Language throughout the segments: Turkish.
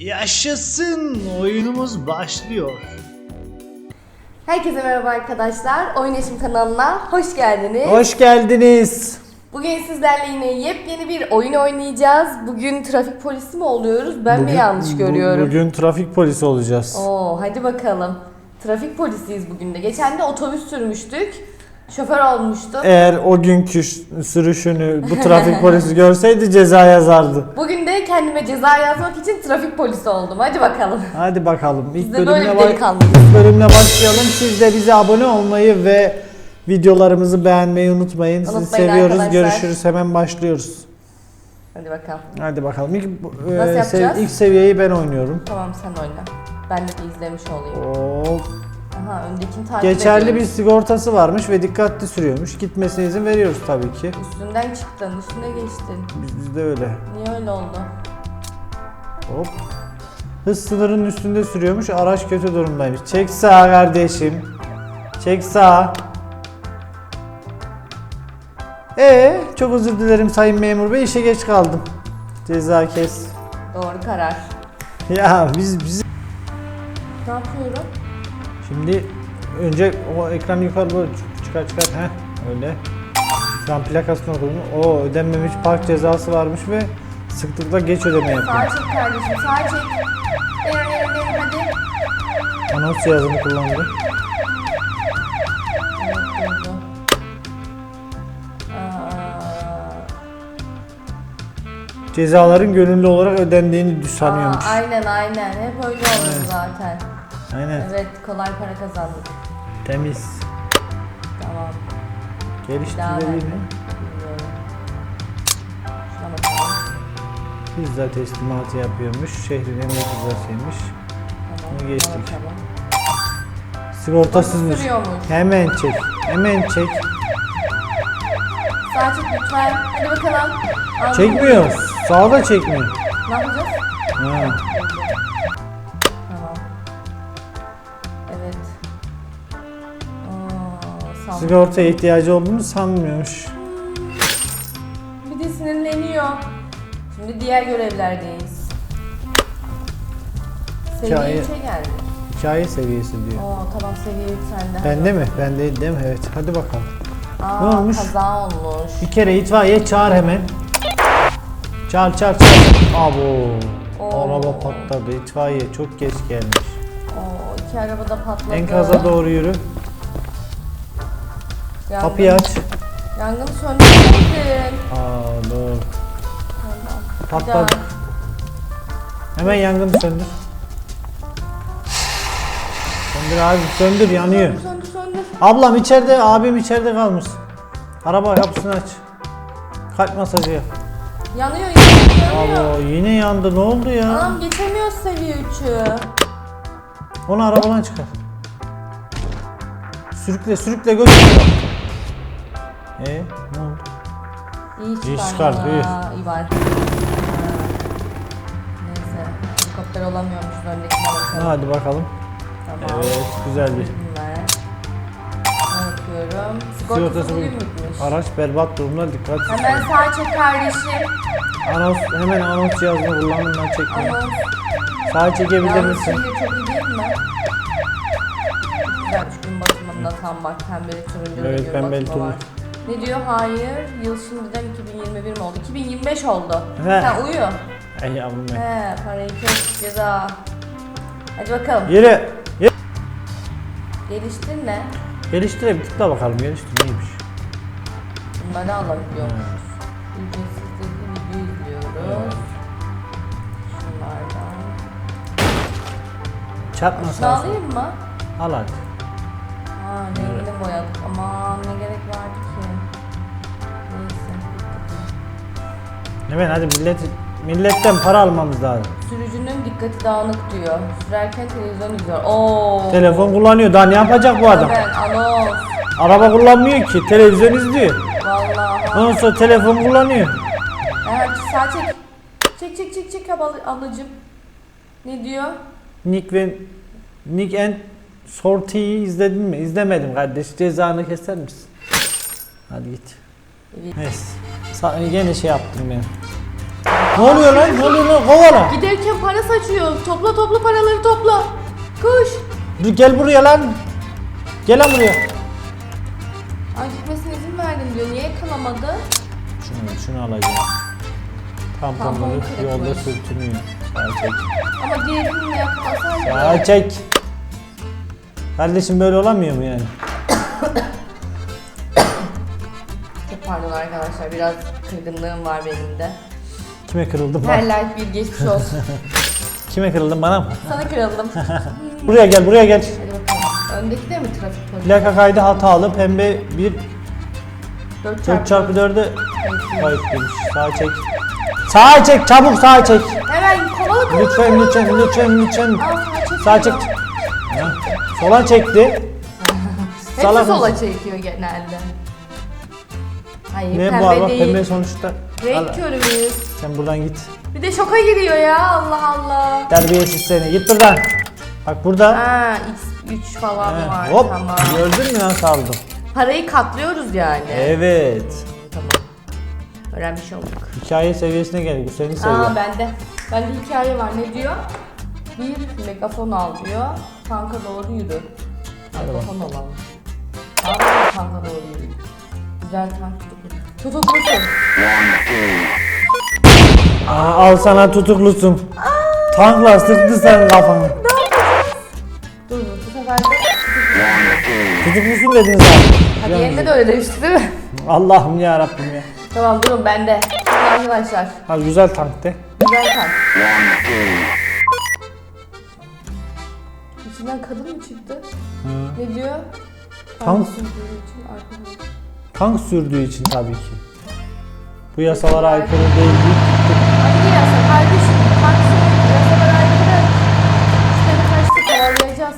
Yaşasın oyunumuz başlıyor. Herkese merhaba arkadaşlar. Oyun Yaşım kanalına hoş geldiniz. Hoş geldiniz. Bugün sizlerle yine yepyeni bir oyun oynayacağız. Bugün trafik polisi mi oluyoruz? Ben mi yanlış bu- görüyorum? Bugün trafik polisi olacağız. Oo, hadi bakalım. Trafik polisiyiz bugün de. Geçen de otobüs sürmüştük. Şoför olmuştum. Eğer o günkü ş- sürüşünü bu trafik polisi görseydi ceza yazardı. Bugün kendime ceza yazmak için trafik polisi oldum. Hadi bakalım. Hadi bakalım. İlk Biz de böyle bölümle, bir ba- delikanlıyız. ilk bölümle başlayalım. Siz de bize abone olmayı ve videolarımızı beğenmeyi unutmayın. Sizi Unutmayın seviyoruz. arkadaşlar. Görüşürüz. Hemen başlıyoruz. Hadi bakalım. Hadi bakalım. İlk, e, yapacağız? ilk seviyeyi ben oynuyorum. Tamam sen oyna. Ben de bir izlemiş olayım. Hop. Aha öndekini takip Geçerli bir sigortası varmış ve dikkatli sürüyormuş. Gitmesine izin veriyoruz tabii ki. Üstünden çıktın, üstüne geçtin. Biz, biz de öyle. Niye öyle oldu? Hop. Hız sınırının üstünde sürüyormuş. Araç kötü durumdaymış. Çek sağa kardeşim. Çek sağa. Ee, çok özür dilerim sayın memur bey. İşe geç kaldım. Ceza kes. Doğru karar. Ya biz biz Ne yapıyorum? şimdi önce o ekranı yukarı doğru çık- çıkar çıkar. Heh, öyle. Şu an plakasını okudum. O ödenmemiş park cezası varmış ve sıklıkla geç ödeme yapıyor. Sağa çek kardeşim, sağa çek. Derin derin derin hadi. Anons cihazını kullandı. Evet, durdu. Aa, Cezaların gönüllü olarak ödendiğini sanıyormuş. aa, aynen aynen. Hep öyle oluyor zaten. Aynen. Evet, kolay para kazandık. Temiz. Tamam. Bir daha verdim. Pizza teslimatı yapıyormuş. Şehrin en iyi pizzasıymış. Tamam. Bunu geçtik. Sigortasızmış. Sürüyormuş. Hemen çek. Hemen çek. Sağa çek lütfen. Hadi bakalım. Anladım. Çekmiyor. Sağa da çekmiyor. Ne yapacağız? Ha. Tamam. Evet. Aa, sağ ol. Sigortaya ihtiyacı olduğunu sanmıyormuş. Şimdi diğer görevlerdeyiz. Seviye Hikaye. 3'e geldi. Hikaye seviyesi diyor. Oo tamam seviye 3 sende. Bende mi? Ben değil mi? Evet. Hadi bakalım. Aa, Ne olmuş? Kaza olmuş. Bir kere itfaiye çağır hemen. Çağır çağır çağır. Abo. Oo. Araba patladı. İtfaiye çok geç gelmiş. Oo iki araba da patladı. Enkaza doğru yürü. Yangın- Kapıyı aç. Yangını söndürmedin. Aa dur. Patladı. Hemen yangını söndür. Söndür abi söndür yanıyor. Söndür söndür. Ablam içeride, abim içeride kalmış. Araba kapısını aç. Kalp masajı yap. Yanıyor yanıyor yanıyor. Abo yine yandı ne oldu ya? Anam geçemiyoruz seviye 3'ü. Onu arabadan çıkar. Sürükle sürükle götür. Ee ne oldu? İyi İyi çıkar. çıkar, iyi. İyi var. Helikopter olamıyormuş. Öndekine bakalım. Hadi bakalım. Tamam. Evet güzel bir. Bakıyorum. Sigortası Sigortası bugün bugün. müymüş? Araç berbat durumda dikkat. Hemen sağ çek kardeşim. Anons, hemen anons cihazını kullanımdan çekme. Ama Sağa çekebilir yalnız misin? şimdi çok iyi değil mi? Güzelmiş gün batımında tam bak pembeli turuncu Evet, gün pembeli batımı var. Ne diyor? Hayır. Yıl şimdiden 2021 mi oldu? 2025 oldu. He. Sen uyu. Ey yavrum benim. He parayı kes ceza. Hadi bakalım. Yürü. Yürü. Geliştir ne? Geliştire bir tıkla bakalım geliştir neymiş. Bunları alabiliyormuşuz. Ücretsiz dedi video izliyoruz. Şunlardan. Şunu sağa. alayım mı? Al hadi. Ha rengini boyadık. Aman ne gerek vardı ki? Neyse. Hemen hadi millet milletten para almamız lazım. Sürücünün dikkati dağınık diyor. Sürerken televizyon izliyor. Oo. Telefon kullanıyor daha ne yapacak bu adam? Evet anons. Araba kullanmıyor ki televizyon izliyor. Vallahi. Ondan sonra telefon kullanıyor. Evet sağ çek. Çek çek çek çek abla, ablacım. Ne diyor? Nick ve Nick and Sorty'yi izledin mi? İzlemedim kardeş. Cezanı keser misin? Hadi git. Evet. Neyse. Sa- Yine şey yaptım ben. Ne oluyor lan? Ne oluyor lan? Kovala. Giderken para saçıyor. Topla topla paraları topla. Koş. Dur gel buraya lan. Gel lan buraya. Ay gitmesine izin verdim diyor. Niye yakalamadı? Şunu, şunu alacağım. Tamponları Tampon kırıkmış. yolda sürtünüyor. Sağa çek. Ama diğerini yakalasaydı. Sağa çek. Kardeşim böyle olamıyor mu yani? Çok pardon arkadaşlar. Biraz kırgınlığım var benim de. Kime kırıldım lan? like bir geçmiş olsun. Kime kırıldım bana mı? Sana kırıldım. Buraya gel buraya gel. Hadi bakalım. Öndeki de mi trafik polisi? Plaka kaydı hatalı pembe bir 4 4 çarpı çarpı 4'ü Kayıtlıyım. kayıtlıymış. Sağa çek. Sağa çek çabuk sağa çek. Hemen kovalı kovalı. Lütfen lütfen lütfen lütfen. Sağa çek. Ha, Sola çekti. Hepsi Salak sola mısın? çekiyor genelde. Hayır Ne pembe bu araba değil. pembe sonuçta. Renk körüyüz. sen buradan git. Bir de şoka giriyor ya Allah Allah. Terbiyesiz seni. Git buradan. Bak burada. Ha X3 falan He, var hop. tamam. Gördün mü nasıl aldım? Parayı katlıyoruz yani. Evet. Tamam. Öğrenmiş olduk. Hikaye seviyesine geldik. Bu seni seviyor. Aa bende. Bende hikaye var. Ne diyor? Bir megafon al diyor. Tanka doğru yürü. Megafon alalım. Al tanka doğru yürü. Güzel tank. Tutuklusun. Aa, al sana tutuklusun. Tankla sıktı senin kafanı. Dur bu sefer de Tutuklusun dedin zaten. Hadi yerinde de öyle demiştik değil mi? Allah'ım ya Rabbim ya. tamam durun bende. Şimdi arkadaşlar. Ha güzel tank de. Güzel tank. İçinden kadın mı çıktı? Ne diyor? Tank. sürdüğü için arkadaşlar. Tank sürdüğü için tabii ki. Bu yasalara aykırı değil. Hangi yasa kardeşim? Tank sürdüğü yasalar aykırı. İşte kaçtı kovalayacağız.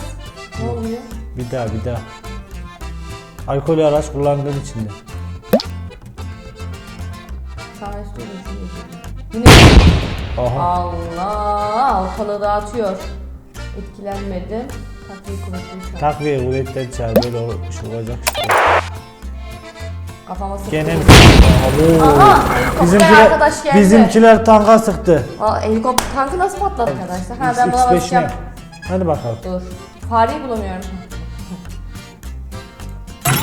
Ne oluyor? Bir daha bir daha. Alkolü araç kullandığın için de. Yine Aha. Allah ortalığı dağıtıyor. Etkilenmedim. Takviye kuvvetli an. Takviye kuvvetleri çağır böyle ol- şey olacak işte. Kafama sıktı. Gene mi? Bizimkiler, arkadaş geldi. bizimkiler tanka sıktı. Aa, helikopter tankı nasıl patladı arkadaşlar? Ha ben buna X5'ine. basacağım. Hadi bakalım. Dur. Fareyi bulamıyorum.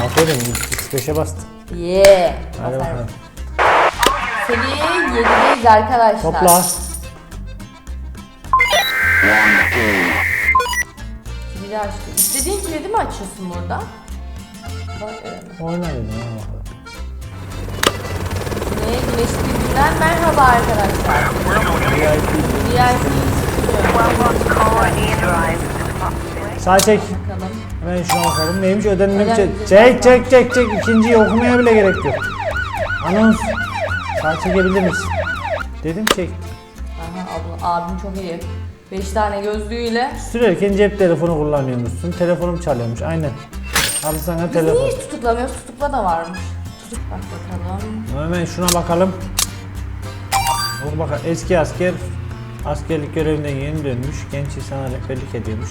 Aferin X5'e bastın. Yeah. Hadi Aferin. bakalım. Seviye 7'deyiz arkadaşlar. Topla. Kilidi açtı. İstediğin kilidi mi açıyorsun burada? Bak öyle. Oyna dedim ha bakalım. Yine güneşli bir günden merhaba arkadaşlar. VIP. Sağ çek. Hemen şuna bakalım. Neymiş ödenmemiş. Ödenmemiş. Çek çek çek çek. İkinciyi okumaya bile gerek yok. Anons. Sağ çekebilir misin? Dedim çek. Aha abla, abim çok iyi. 5 tane gözlüğüyle. Sürerken cep telefonu kullanıyormuşsun. Telefonum çalıyormuş. Aynen. Al sana Biz telefon. niye hiç tutuklamıyoruz? Tutukla da varmış. Tutuk bak bakalım. Hemen şuna bakalım. Bak bakalım. Eski asker askerlik görevinden yeni dönmüş. Genç insana rehberlik ediyormuş.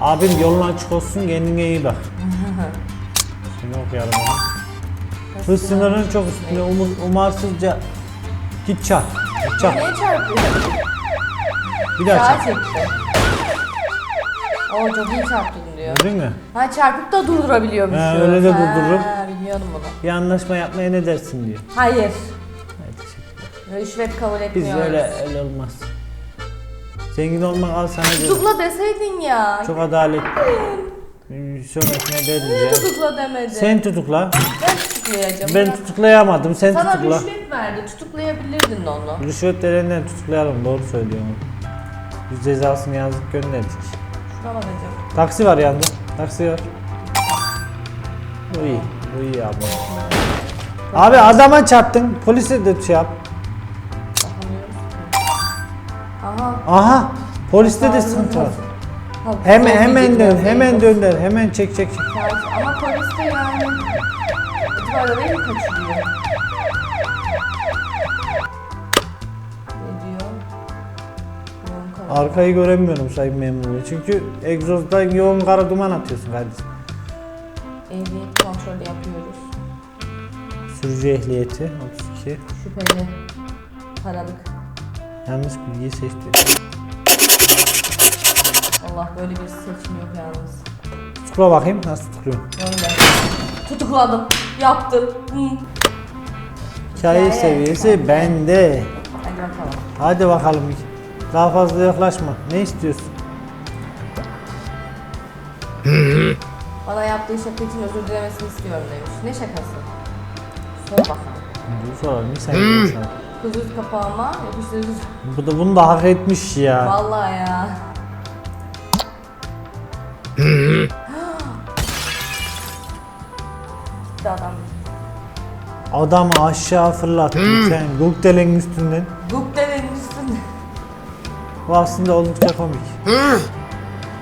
Abim yolun açık olsun kendine iyi bak. Şimdi okuyalım onu. Hız sınırının çok üstünde umur, umarsızca git çarp. Git çarp. Neye çarpıyor? Bir daha Sağa çarp. çekti. Oo çok iyi çarptın diyor. Gördün mü? Ha çarpıp da durdurabiliyormuş. Ha, öyle de durdururum. Ha, bilmiyordum bunu. Bir anlaşma yapmaya ne dersin diyor. Hayır. Hayır, teşekkürler. Rüşvet kabul Biz etmiyoruz. öyle öyle olmaz. Zengin olmak al sana diyor. Tutukla deseydin ya. Çok adaletli. Bir Sonrakine deriz Niye ya. tutukla demedin? Sen tutukla. Ben tutuklayacağım. Ben tutuklayamadım. Sen Sana tutukla. rüşvet verdi. Tutuklayabilirdin onu. Rüşvet verenden tutuklayalım. Doğru söylüyorum. Biz cezasını yazdık gönderdik. Şuna bakacağım. Taksi var yanında. Taksi var. Bu iyi. Bu iyi abi. Abi adama çarptın. Polise de şey yap. Aha. Aha. Poliste de sıkıntı var. Ha, Hemen hemen dön. Hemen dönder. Hemen çek çek çek. Ama polis de yani. Acaba mı kaçırıyor? Ne diyor? Yoğun kara- Arkayı göremiyorum sayın memur bey. Çünkü egzozdan yoğun kara duman atıyorsun kardeşim. Ehliyet kontrolü yapıyoruz. Sürücü ehliyeti 32. Şüpheli. Paralık. Yanlış bilgiyi seçti. Allah böyle bir seçim yok yalnız. Tıkla bakayım nasıl tıklıyorum. Öyle. Tutukladım. Yaptım. Hı. Hikaye Hikaye, seviyesi hikaye. bende. Hadi bakalım. Hadi bakalım. Daha fazla yaklaşma. Ne istiyorsun? Yaptığı şaka için özür dilemesini istiyorum demiş. Ne şakası? Sor bakalım. Dur soralım. Saniye sana. Kuzuz kapağıma yapıştırıcı. Bu da bunu da hak etmiş ya. Vallahi ya. Gitti adam. Adamı aşağı fırlattı sen Gökdelen'in üstünden. Gukde'nin üstünde. Bu aslında oldukça komik.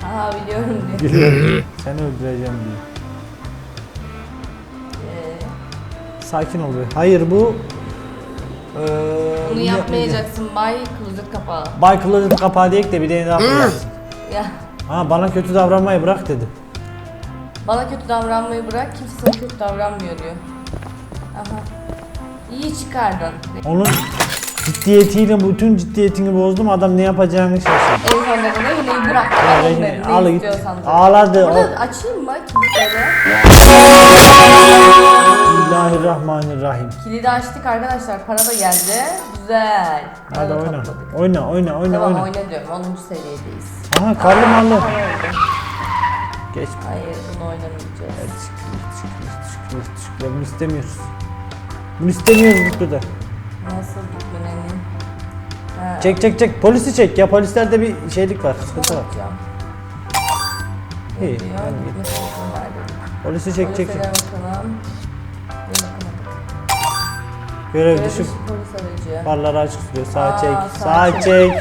Aha biliyorum diyor. Gülüyorum. Seni öldüreceğim diye. Sakin ol be. Hayır bu... Eee... bunu ne- yapmayacaksın Bay Klozet kapağı. Bay Closet kapağı değil de bir de daha fırlatsın. Ya Ha bana kötü davranmayı bırak dedi. bana kötü davranmayı bırak kimse sana kötü davranmıyor diyor. Aha. İyi çıkardın. Onun ciddiyetiyle bütün ciddiyetini bozdum. Adam ne yapacağını şaşırdı. En sonunda da yine bırak. Ya Al yine ne al git. istiyorsan. Ağladı. Burada O- açayım mı kilitleri? Bismillahirrahmanirrahim. Kilidi açtık arkadaşlar. Para da geldi. Güzel. Para Hadi da oyna. topladık. Oyna oyna oyna Tamam oyna. oyna diyorum. 10. seviyedeyiz. Aha karlı mallı. Geç. Hayır bunu oynamayacağız. Ya bunu istemiyoruz. Bunu istemiyoruz bu kadar. Nasıl gitmeni? Ha, Çek çek çek. Polisi çek ya. Polislerde bir şeylik var. Sıkıntı var. yapacağım. İyi. Diyor, verdim. Polisi çek çek çek. Polislere bakalım. Görev Görev dışı dışı polis aracı. farları açık tutuyor. Sağ Aa, çek. sağ Sağ çek.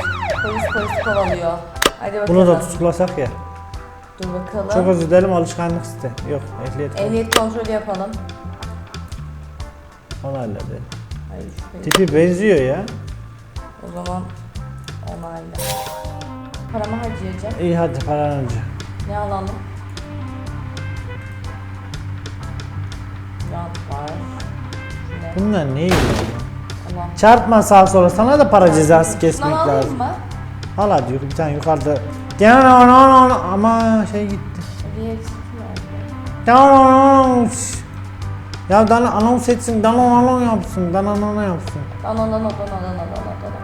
Polis polis kovalıyor. Hadi bakalım. Bunu da tutuklasak ya. Dur bakalım. Çok özür dilerim alışkanlık iste. Yok ehliyet. Ehliyet kontrolü yapalım. Onu halledelim. Hayır şüpheli. Tipi benziyor ya. O zaman onayla. Paramı harcayacağım. İyi hadi paran önce. Ne alalım? Rant var. Bunlar ne yiyor? Tamam. Çarpma sağa sola sana da para cezası kesmek Şundan alayım lazım. mı? Al hadi yürü bir tane yukarıda. Ama şey gitti. Bir eksik? Diyan Ya dana anons etsin, dana anons yapsın, dana anons yapsın. Dana dana dana dana dana dana.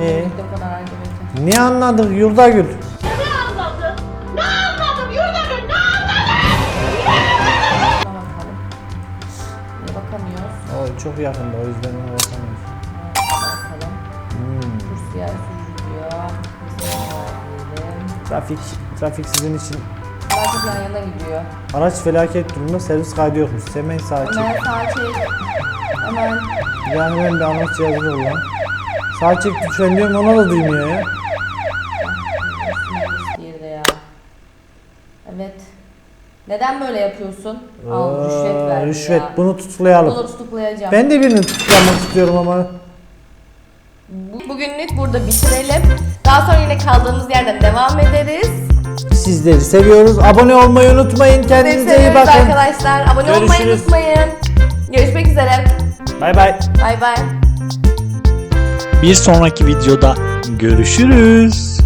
Ee, Bu kadar harcamayacağım. ne anladık yurda O çok yakında o yüzden ona bakamıyoruz. Bakalım. Hmm. Trafik, trafik sizin için. Çok yan yana gidiyor. Araç felaket durumda servis kaydı yokmuş. Hemen sağa çek. Hemen sağ çek. Hemen. Yani ben bir anons cihazı kullan. Sağ çek lütfen diyorum ona da duymuyor ya. Diğeri de ya. Evet. Neden böyle yapıyorsun? Al rüşvet ver Rüşvet ya. bunu tutuklayalım. Bunu tutuklayacağım. Ben de birini tutuklamak istiyorum ama. Bu- Bugünlük burada bitirelim. Daha sonra yine kaldığımız yerden devam ederiz. Sizleri seviyoruz. Abone olmayı unutmayın. Kendinize iyi bakın. arkadaşlar. Abone olmayı Görüşürüz. unutmayın. Görüşmek üzere. Bay bay. Bay bay. Bir sonraki videoda görüşürüz.